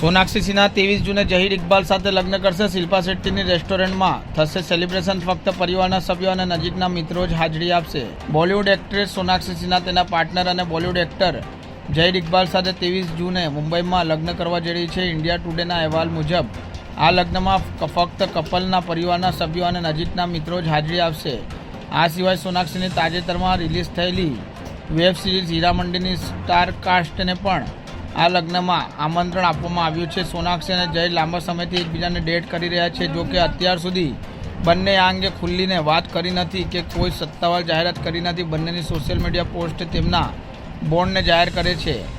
સોનાક્ષી સિન્હા ત્રેવીસ જૂને જહીર ઇકબાલ સાથે લગ્ન કરશે. શિલ્પા શેટ્ટીની રેસ્ટોરન્ટમાં થશે સેલિબ્રેશન. ફક્ત પરિવારના સભ્યો અને નજીકના મિત્રો જ હાજરી આપશે. બોલિવૂડ એક્ટ્રેસ સોનાક્ષી સિન્હા તેના પાર્ટનર અને બોલિવૂડ એક્ટર જહીર ઇકબાલ સાથે ત્રેવીસ જૂને મુંબઈમાં લગ્ન કરવા જઈ રહી છે. ઇન્ડિયા ટુડેના અહેવાલ મુજબ, આ લગ્નમાં ફક્ત કપલના પરિવારના સભ્યો અને નજીકના મિત્રો જ હાજરી આપશે. આ સિવાય સોનાક્ષીની તાજેતરમાં રિલીઝ થયેલી વેબ સિરીઝ હીરામંડીની સ્ટાર કાસ્ટને પણ આ લગ્નમાં આમંત્રણ આપવામાં આવ્યું છે. સોનાક્ષી અને જય લાંબા સમયથી એકબીજાને ડેટ કરી રહ્યા છે. જો કે અત્યાર સુધી બંને આ અંગે ખુલ્લીને વાત કરી નથી કે કોઈ સત્તાવાર જાહેરાત કરી નથી. બંનેની સોશિયલ મીડિયા પોસ્ટ તેમના બોન્ડને જાહેર કરે છે.